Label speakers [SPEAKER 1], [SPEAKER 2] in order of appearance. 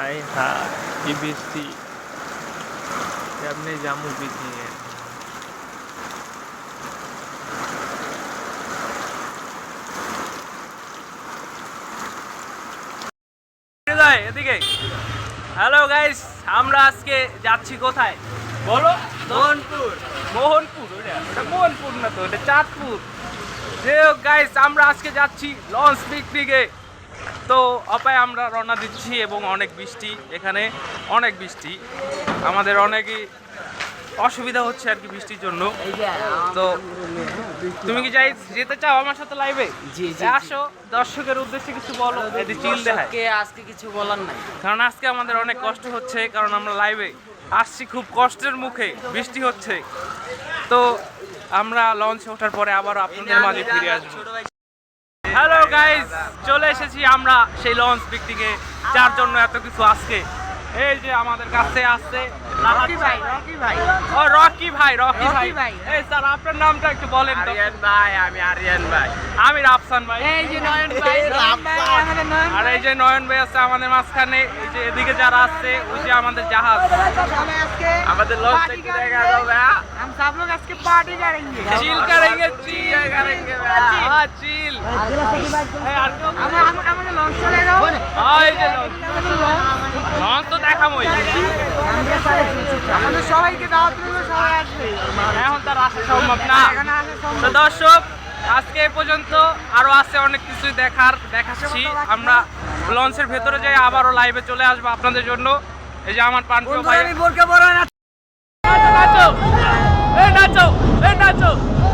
[SPEAKER 1] আয় হা কি বৃষ্টি। কেমনে জামু পিছিয়ে এদিকে। হ্যালো গাইস আমরা আজকে যাচ্ছি কোথায়? বলো। মোহনপুর। মোহনপুর ওটা মোহনপুর না তো ওটা চাঁদপুর। যে গাইস আমরা আজকে যাচ্ছি লঞ্চ পিকনিকে তো অপায় আমরা রওনা দিচ্ছি এবং অনেক বৃষ্টি এখানে অনেক বৃষ্টি। আমাদের অনেকই অসুবিধা হচ্ছে আর কি বৃষ্টির জন্য। তো তুমি কি যাই যেতে চাও আমার সাথে লাইভে
[SPEAKER 2] জি, জি,
[SPEAKER 1] আসো দর্শকের উদ্দেশ্যে কিছু বলো এদি চিল দেখায়।
[SPEAKER 2] আজকে কিছু বলার নাই।
[SPEAKER 1] কারণ আজকে আমাদের অনেক কষ্ট হচ্ছে কারণ আমরা লাইভে আসছি খুব কষ্টের মুখে বৃষ্টি হচ্ছে। তো আমরা লঞ্চে ওঠার পরে আবার আপনাদের মাঝে ফিরে আসব। হ্যালো গাইজ চলে এসেছি আমরা সেই লঞ্চ পিকনিক যার জন্য এত কিছু আজকে। এই যে আমাদের কাছে আসছে
[SPEAKER 2] রকি ভাই রকি ভাই।
[SPEAKER 1] ও এই স্যার আপনার নামটা একটু বলেন তো।
[SPEAKER 2] আরিয়ান ভাই আমি আরিয়ান ভাই।
[SPEAKER 1] আমি রাফসান ভাই।
[SPEAKER 2] এই যে নয়ন ভাই
[SPEAKER 1] আর এই যে নয়ন ভাই আছে আমাদের মাঝখানে এই যে এদিকে যারা আসছে ওই যে আমাদের জাহাজ। আমাদের লঞ্চ
[SPEAKER 2] থেকে দেখা যাবে सब लोग आज के पार्टी करेंगे
[SPEAKER 1] চিল करेंगे চিল करेंगे हाँ चिल এই আর কেউ?
[SPEAKER 2] हम हम আমাদের লঞ্চ চলে যাও
[SPEAKER 1] হ্যাঁ, এই যে লঞ্চ লঞ্চ তো দেখামই
[SPEAKER 2] আমাদের সবাইকে দাওয়াত দিলে সবাই আসবে
[SPEAKER 1] এখন তার আসা সম্ভব না
[SPEAKER 2] এখানে আসা
[SPEAKER 1] তো
[SPEAKER 2] সম্ভব
[SPEAKER 1] দর্শক আজকে এ পর্যন্ত আরো আছে অনেক কিছুই দেখার দেখাচ্ছি আমরা লঞ্চের ভেতরে যাই আবারও লাইভে চলে আসবো আপনাদের জন্য এই যে আমার পানপ্রিয় ভাই এই নাচো এই নাচো এই এই